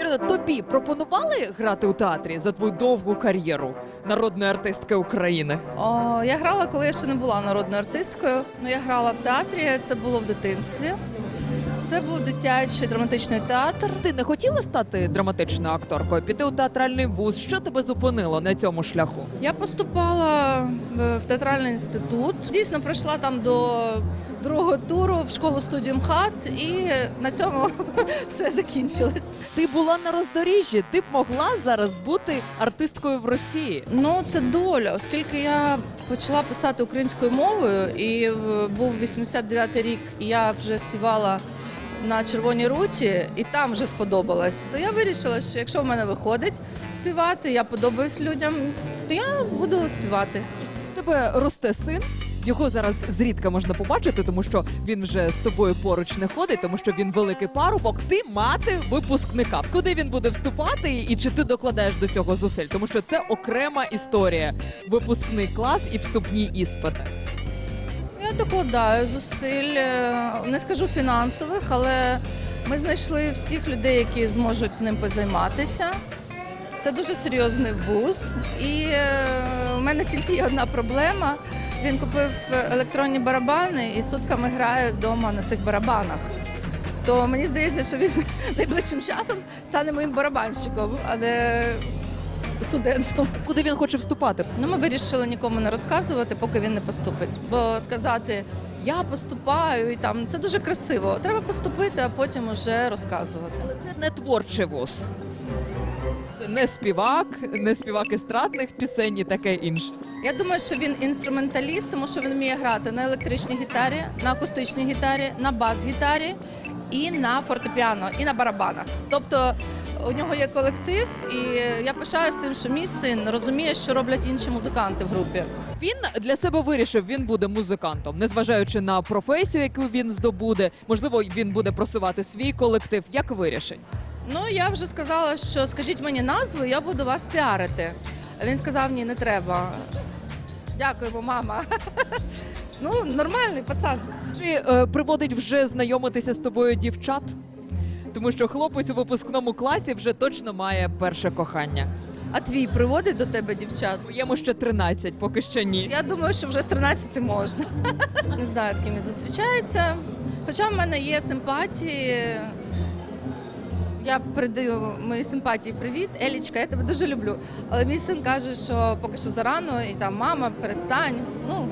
Ірина, тобі пропонували грати у театрі за твою довгу кар'єру народної артистки України? О, я грала, коли я ще не була народною артисткою. Ну, я грала в театрі, це було в дитинстві. Це був дитячий драматичний театр. Ти не хотіла стати драматичною акторкою, піти у театральний вуз? Що тебе зупинило на цьому шляху? Я поступала в- в театральний інститут. Дійсно пройшла там до другого туру в школу студію МХАТ, і на цьому все закінчилось. Ти була на роздоріжжі, ти б могла зараз бути артисткою в Росії. Ну, це доля, оскільки я почала писати українською мовою, і е, був 89-й рік, і я вже співала на червоній руті, і там вже сподобалось. То я вирішила, що якщо в мене виходить співати, я подобаюсь людям, то я буду співати. Тебе росте син. Його зараз зрідка можна побачити, тому що він вже з тобою поруч не ходить, тому що він великий парубок. Ти мати випускника. Куди він буде вступати, і чи ти докладаєш до цього зусиль? Тому що це окрема історія. Випускний клас і вступні іспити. Я докладаю зусиль, е, не скажу фінансових, але ми знайшли всіх людей, які зможуть з ним позайматися. Це дуже серйозний вуз, і е, у мене тільки є одна проблема. Він купив електронні барабани і сутками грає вдома на цих барабанах. То мені здається, що він найближчим часом стане моїм барабанщиком, а не студентом. Куди він хоче вступати? Ну, ми вирішили нікому не розказувати, поки він не поступить. Бо сказати я поступаю і там це дуже красиво. Треба поступити, а потім уже розказувати. Але це не творчий вуз. Це не співак, не співак естрадних пісень і таке інше. Я думаю, що він інструменталіст, тому що він вміє грати на електричній гітарі, на акустичній гітарі, на бас-гітарі і на фортепіано, і на барабанах. Тобто у нього є колектив, і я пишаюся тим, що мій син розуміє, що роблять інші музиканти в групі. Він для себе вирішив, він буде музикантом, незважаючи на професію, яку він здобуде. Можливо, він буде просувати свій колектив. Як вирішень? Ну, я вже сказала, що скажіть мені назву, я буду вас піарити. Він сказав, ні, не треба. Дякуємо, мама. Ну, нормальний пацан. Чи е, приводить вже знайомитися з тобою дівчат? Тому що хлопець у випускному класі вже точно має перше кохання. А твій приводить до тебе дівчат? Моєму ще 13, поки що ні. Я думаю, що вже з 13 можна. Не знаю, з ким він зустрічається. Хоча в мене є симпатії. Я передаю мої симпатії привіт. Елічка, я тебе дуже люблю. Але мій син каже, що поки що зарано, і там мама, перестань. Ну,